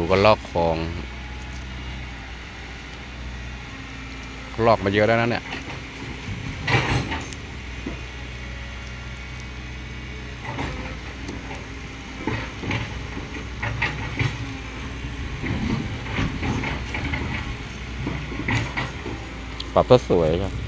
ดูก็ลอกคลอง ลอกมาเยอะแล้วนะเนี่ยปรับก็สวยครับ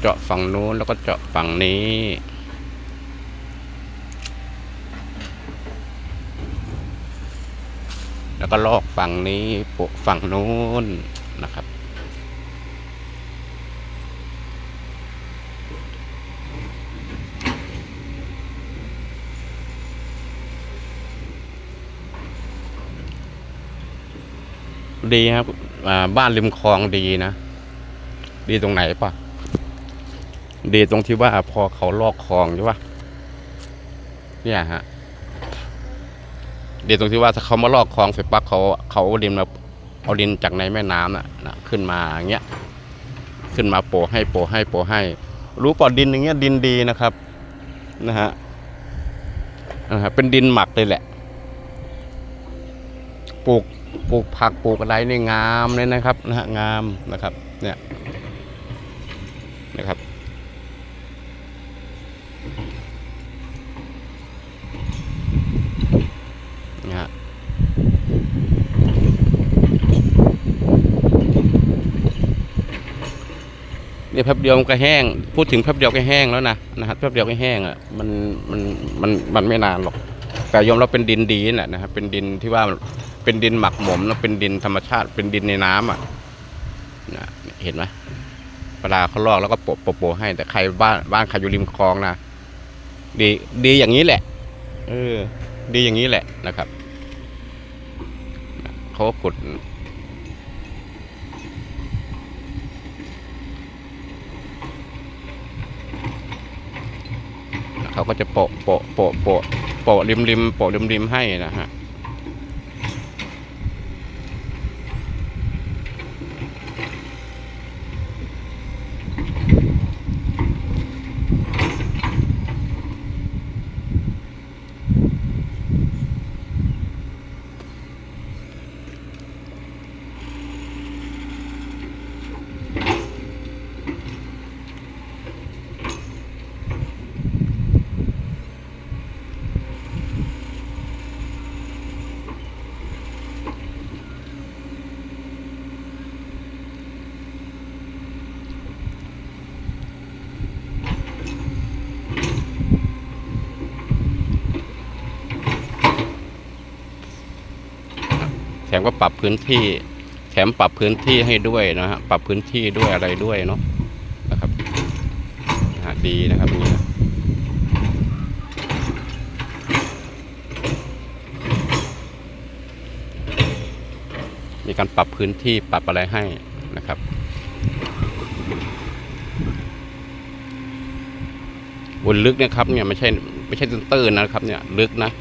เจาะฝั่งนู้นแล้วก็เจาะฝั่งนี้ แล้วก็ลอกฝั่งนี้โปะฝั่งนู้นนะครับ ดีครับบ้านริมคลองดีนะ ดีตรงไหนปะ ดีตรงที่ว่าพอเขาลอกคลองใช่ปะเนี่ยฮะดีตรงที่ว่าถ้าเขามาลอกคลองเสร็จปั๊บเขาเขาเอาดินมาเอาดินจากในแม่น้ำน่ะนะขึ้นมาอย่างเงี้ยขึ้นมาโปะให้โปะให้โปะให้ รู้ป่อดินอย่างเงี้ยดินดีนะครับนะฮะนะฮะเป็นดินหมักเลยแหละ ปลูกปลูกผักปลูกอะไรนี่งามเลยนะครับนะฮะงามนะครับ เนี่ยนะครับ เนี่ยแป๊บเดียวมันก็แห้ง พูดถึงแป๊บเดียวก็แห้งแล้วนะนะฮะแป๊บเดียวก็แห้งอะมันมันมันมันไม่นานหรอก แต่ยอมเราเป็นดินดีน่ะนะครับเป็นดินที่ว่าเป็นดินหมักหมมนะเป็นดินธรรมชาติ เป็นดินในน้ำอะนะเห็นไหมเวลาเขาลอกแล้วก็โปะโปะให้แต่ใครบ้านบ้านใครอยู่ริมคลองนะดีดีอย่างนี้แหละเออดีอย่างนี้แหละนะครับเขาก็ขุด เขาก็จะโปะโปะโปะโปะโปะริมริมโปะริมริมให้นะฮะ มก็ปรับพื้นที่ แถมปรับพื้นที่ให้ด้วยนะฮะปรับพื้นที่ด้วยอะไรด้วยเนาะนะครับดีนะครับนี้นะมีการปรับพื้นที่ปรับอะไรให้นะครับบนลึกเนี่ยครับเนี่ยไม่ใช่ไม่ใช่ตื้นๆนะครับเนี่ยลึกนะ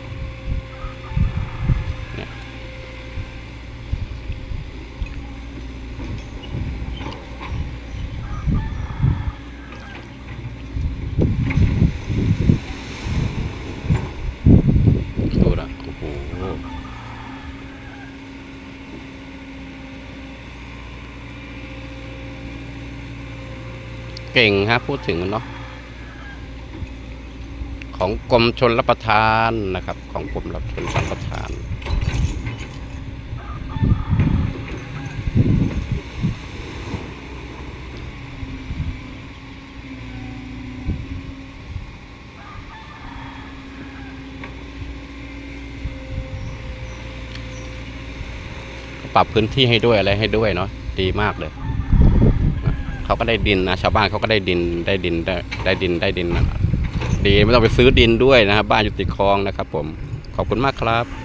ดูละโอ้โห เก่งฮะพูดถึงเนาะของกรมชนรับประทานนะครับ ของกรมรับชนรับประทาน ปรับพื้นที่ให้ด้วยอะไรให้ด้วยเนาะดีมากเลย เขาก็ได้ดินนะชาวบ้านเขาก็ได้ดินได้ดินได้ได้ดินได้ดินดีไม่ต้องไปซื้อดินด้วยนะครับบ้านอยู่ติดคลองนะครับ ผมขอบคุณมากครับ